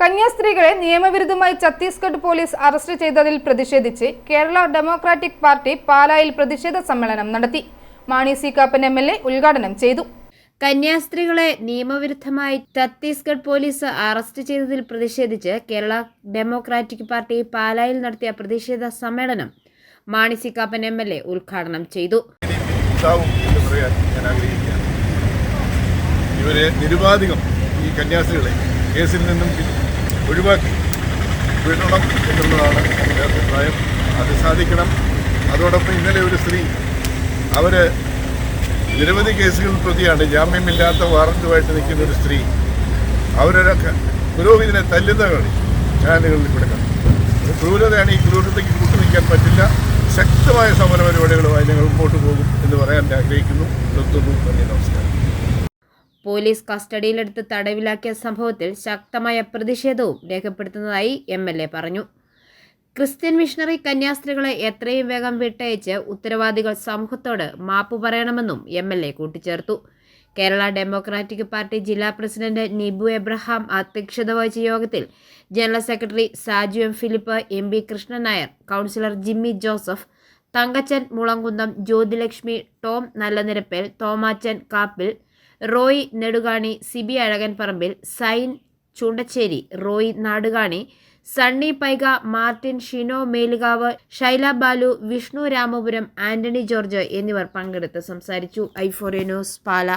കന്യാസ്ത്രീകളെ നിയമവിരുദ്ധമായി Chhattisgarh police arrest ചെയ്തതിൽ പ്രതിഷേധിച്ച് കേരള ഡെമോക്രാറ്റിക് പാർട്ടി പാലായിൽ പ്രതിഷേധ സമ്മേളനം നടത്തി. Mani C Kappan M L A ഉദ്ഘാടനം ചെയ്തു. കന്യാസ്ത്രീകളെ നിയമവിരുദ്ധമായി ഛത്തീസ്ഗഡ് പോലീസ് അറസ്റ്റ് ചെയ്തതിൽ പ്രതിഷേധിച്ച് കേരള ഡെമോക്രാറ്റിക് പാർട്ടി പാലായിൽ നടത്തിയ പ്രതിഷേധ സമ്മേളനം Mani C Kappan M L A ഉദ്ഘാടനം ചെയ്തു. ഇവരെ നിരുപാധികം ഈ കന്യാസ്ത്രീകളെ കേസിൽ നിന്നും ഒഴിവാക്കി. വിടണം എന്നുള്ളതാണ് എന്റെ അഭിപ്രായം. അത് സാധിക്കണം. അതോടൊപ്പം ഇന്നലെ ഒരു സ്ത്രീ അവർ നിരവധി കേസുകൾ പ്രതിയാണ് ജാമ്യമില്ലാത്ത വാറന്റുമായിട്ട് നിൽക്കുന്ന ഒരു സ്ത്രീ അവരൊക്കെ പുരോഹിതനെ തല്ലുന്ന കളി ചാനലുകളിൽ കൂടെ കണ്ടു. അത് ക്രൂരതയാണ് ഈ ക്രൂരതയ്ക്ക് കൂട്ടു നിൽക്കാൻ പറ്റില്ല. ശക്തമായ സമര പരിപാടികളുമായി ഞങ്ങൾ മുമ്പോട്ട് പോകും എന്ന് പറയാൻ ആഗ്രഹിക്കുന്നു. നിർത്തുന്നു. നന്ദി നമസ്കാരം. പോലീസ് കസ്റ്റഡിയിലെടുത്ത് തടവിലാക്കിയ സംഭവത്തിൽ ശക്തമായ പ്രതിഷേധവും രേഖപ്പെടുത്തുന്നതായി എം പറഞ്ഞു. ക്രിസ്ത്യൻ മിഷണറി കന്യാസ്ത്രീകളെ എത്രയും വേഗം വിട്ടയച്ച് ഉത്തരവാദികൾ സമൂഹത്തോട് മാപ്പ് പറയണമെന്നും എം എൽ എ കൂട്ടിച്ചേർത്തു. കേരള ഡെമോക്രാറ്റിക് പാർട്ടി ജില്ലാ പ്രസിഡന്റ് നിബു എബ്രഹാം അധ്യക്ഷത വഹിച്ച യോഗത്തിൽ general secretary Saju M Philip M B Krishnan Nair councillor Jimmy Joseph Thankachan Mulankunnam Jyothilakshmi Tom Nallanirappel Thomachan Kappil Roy Nedukani Sibi Azhakan Parambil Sain Choondacheri Roy Nadukani Sunny Paika Martin Shino Melukavu Shaila Balu Vishnu Ramapuram Antony George എന്നിവർ പങ്കെടുത്ത് സംസാരിച്ചു. Euphoria news Pala.